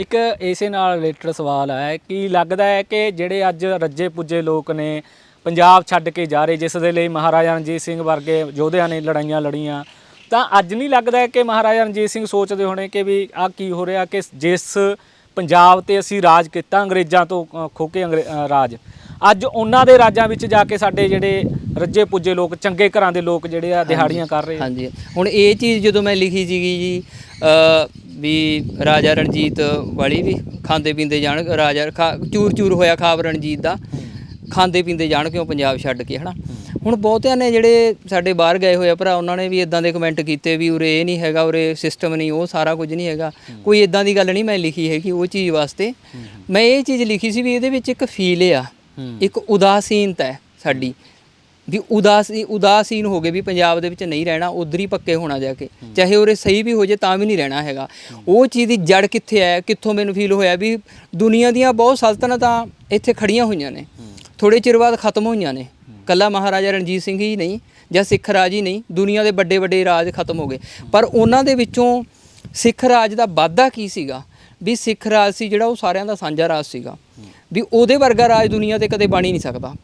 ਇੱਕ ਇਸੇ ਨਾਲ ਰਿਲੇਟਡ ਸਵਾਲ ਹੈ ਕਿ ਲੱਗਦਾ ਹੈ ਕਿ ਜਿਹੜੇ ਅੱਜ ਰੱਜੇ ਪੁੱਜੇ ਲੋਕ ਨੇ, ਪੰਜਾਬ ਛੱਡ ਕੇ ਜਾ ਰਹੇ, ਜਿਸ ਦੇ ਲਈ ਮਹਾਰਾਜਾ ਰਣਜੀਤ ਸਿੰਘ ਵਰਗੇ ਯੋਧਿਆਂ ਨੇ ਲੜਾਈਆਂ ਲੜੀਆਂ, ਤਾਂ ਅੱਜ ਨਹੀਂ ਲੱਗਦਾ ਕਿ ਮਹਾਰਾਜਾ ਰਣਜੀਤ ਸਿੰਘ ਸੋਚਦੇ ਹੋਣੇ ਕਿ ਵੀ ਆ ਕੀ ਹੋ ਰਿਹਾ ਕਿ ਜਿਸ ਪੰਜਾਬ ਤੇ ਅਸੀਂ ਰਾਜ ਕੀਤਾ, ਅੰਗਰੇਜ਼ਾਂ ਤੋਂ ਖੋ ਕੇ ਅੰਗਰੇ- ਰਾਜ। ਅੱਜ ਉਹਨਾਂ ਦੇ ਰਾਜਾਂ ਵਿੱਚ ਜਾ ਕੇ ਸਾਡੇ ਜਿਹੜੇ ਰੱਜੇ ਪੁੱਜੇ ਲੋਕ ਚੰਗੇ ਘਰਾਂ ਦੇ ਲੋਕ ਜਿਹੜੇ ਆ ਦਿਹਾੜੀਆਂ ਕਰ ਰਹੇ ਆ। ਹਾਂਜੀ। ਹੁਣ ਇਹ ਚੀਜ਼ ਜਦੋਂ ਮੈਂ ਲਿਖੀ ਸੀਗੀ ਜੀ ਅ, ਵੀ ਰਾਜਾ ਰਣਜੀਤ ਵਾਲੀ ਵੀ ਖਾਂਦੇ ਪੀਂਦੇ ਜਾਣ ਰਾਜਾ ਚੂਰ ਚੂਰ ਹੋਇਆ ਖਾਬ ਰਣਜੀਤ ਦਾ ਖਾਂਦੇ ਪੀਂਦੇ ਜਾਣ ਕਿਉਂ ਪੰਜਾਬ ਛੱਡ ਕੇ ਹਨਾ? ਹੁਣ ਬਹੁਤਿਆਂ ਨੇ ਜਿਹੜੇ ਸਾਡੇ ਬਾਹਰ ਗਏ ਹੋਏ ਆ ਭਰਾ ਉਹਨਾਂ ਨੇ ਵੀ ਇਦਾਂ ਦੇ ਕਮੈਂਟ ਕੀਤੇ ਵੀ ਉਰੇ ਇਹ ਨਹੀਂ ਹੈਗਾ ਉਰੇ ਸਿਸਟਮ ਨਹੀਂ ਉਹ ਸਾਰਾ ਕੁਝ ਨਹੀਂ ਹੈਗਾ। ਕੋਈ ਇਦਾਂ ਦੀ ਗੱਲ ਨਹੀਂ ਮੈਂ ਲਿਖੀ ਹੈਗੀ ਉਹ ਚੀਜ਼ ਵਾਸਤੇ। ਮੈਂ ਇਹ ਚੀਜ਼ ਲਿਖੀ ਸੀ ਵੀ ਇਹਦੇ ਵਿੱਚ ਇੱਕ ਫੀਲ ਆ। ਇੱਕ ਉਦਾਸੀਨਤਾ ਹੈ ਸਾਡੀ। ਵੀ ਉਦਾਸੀ ਉਦਾਸੀਨ ਹੋ ਗਏ ਵੀ ਪੰਜਾਬ ਦੇ ਵਿੱਚ ਨਹੀਂ ਰਹਿਣਾ ਉਧਰ ਹੀ ਪੱਕੇ ਹੋਣਾ ਜਾ ਕੇ। ਚਾਹੇ ਉਰੇ ਸਹੀ ਵੀ ਹੋ ਜੇ ਤਾਂ ਵੀ ਨਹੀਂ ਰਹਿਣਾ ਹੈਗਾ। ਉਹ ਚੀਜ਼ ਦੀ ਜੜ ਕਿੱਥੇ ਹੈ ਕਿੱਥੋਂ ਮੈਨੂੰ ਫੀਲ ਹੋਇਆ ਵੀ ਦੁਨੀਆ ਦੀਆਂ ਬਹੁਤ ਸਲਤਨਤਾਂ ਇੱਥੇ ਖੜੀਆਂ ਹੋਈਆਂ ਨੇ। ਥੋੜੇ ਚਿਰ ਬਾਅਦ ਖਤਮ ਹੋਈਆਂ ਨੇ। ਕੱਲਾ ਮਹਾਰਾਜਾ ਰਣਜੀਤ ਸਿੰਘ ਹੀ ਨਹੀਂ ਜਾਂ ਸਿੱਖ ਰਾਜ ਹੀ ਨਹੀਂ ਦੁਨੀਆ ਦੇ ਵੱਡੇ ਵੱਡੇ ਰਾਜ ਖਤਮ ਹੋ ਗਏ। ਪਰ ਉਹਨਾਂ ਦੇ ਵਿੱਚੋਂ ਸਿੱਖ ਰਾਜ ਦਾ ਵਾਧਾ ਕੀ ਸੀਗਾ? ਵੀ ਸਿੱਖ ਰਾਜ ਸੀ ਜਿਹੜਾ ਉਹ ਸਾਰਿਆਂ ਦਾ ਸਾਂਝਾ ਰਾਜ ਸੀਗਾ। ਵੀ ਉਹਦੇ ਵਰਗਾ ਰਾਜ ਦੁਨੀਆ ਤੇ ਕਦੇ ਬਣ ਹੀ ਨਹੀਂ ਸਕਦਾ।